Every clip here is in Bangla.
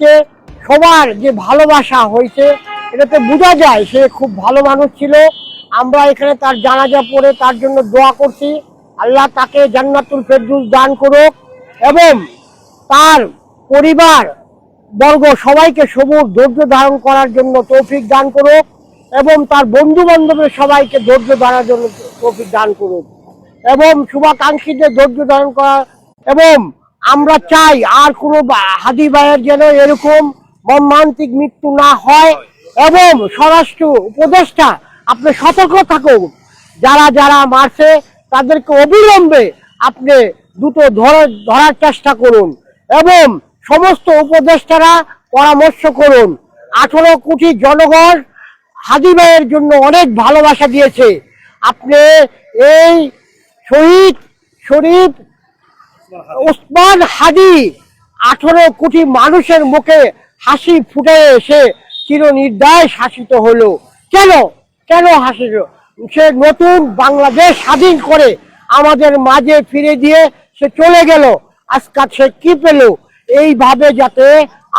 কে সবার যে ভালোবাসা হয়েছে, এটাতে বোঝা যায় সে খুব ভালো মানুষ ছিল। আমরা এখানে তার জানাজা পড়ে তার জন্য দোয়া করছি। আল্লাহ তাকে জান্নাতুল ফেরদুস দান করুক এবং তার পরিবার বর্গ সবাইকে সবুজ ধৈর্য ধারণ করার জন্য তৌফিক দান করুক এবং তার বন্ধু বান্ধবের সবাইকে ধৈর্য ধারার জন্য তৌফিক দান করুক। এবং শুভাকাঙ্ক্ষীদের ধৈর্য ধারণ করা এবং আমরা চাই আর কোনো হাদি ভাইয়ের যেন এরকম মর্মান্তিক মৃত্যু না হয় এবং স্বরাষ্ট্র উপদেষ্টা আপনি সতর্ক থাকুন। যারা যারা মারছে তাদেরকে অবিলম্বে আপনি ধরে ধরার চেষ্টা করুন এবং সমস্ত উপদেষ্টারা পরামর্শ করুন। আঠারো কোটি জনগণ হাদি ভাইয়ের জন্য অনেক ভালোবাসা দিয়েছে। আপনি এই শহীদ, শরীফ ওসমান হাদি। আঠারো কোটি মানুষের মুখে হাসি ফুটে এসে চির নির্দায় শাসিত হলো। কেন? কেন হাসিল সে নতুন বাংলাদেশ স্বাধীন করে আমাদের মাঝে ফিরে দিয়ে সে চলে গেল। আজকাল সে কি পেল? এইভাবে যাতে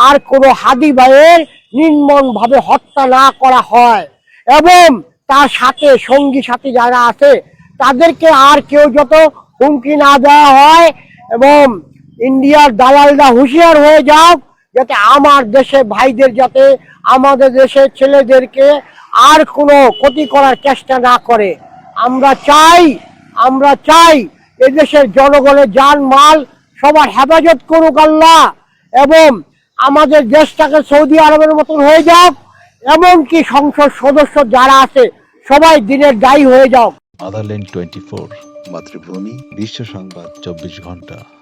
আর কোনো হাদি ভাইয়ের নির্মম ভাবে হত্যা না করা হয়। এবং তার সাথে সঙ্গী সাথী যারা আছে, তাদেরকে আর কেউ যত হুমকি না দেওয়া হয় এবং ইন্ডিয়ার দালালরা হুঁশিয়ার হয়ে যাও যাতে আমার দেশে ভাইদের যাতে আমাদের দেশের ছেলেদেরকে আর কোনো ক্ষতি করার চেষ্টা না করে। আমরা চাই আমরা চাই এদেশের জনগণের যান মাল সবার হেফাজত করুক আল্লাহ এবং আমাদের দেশটাকে সৌদি আরবের মতন হয়ে যাক, এমনকি সংসদ সদস্য যারা আছে, সবাই দিনের দায়ী হয়ে যাও টোয়েন্টি ফোর মাতৃভূমি বিশ্ব সংবাদ চব্বিশ ঘণ্টা।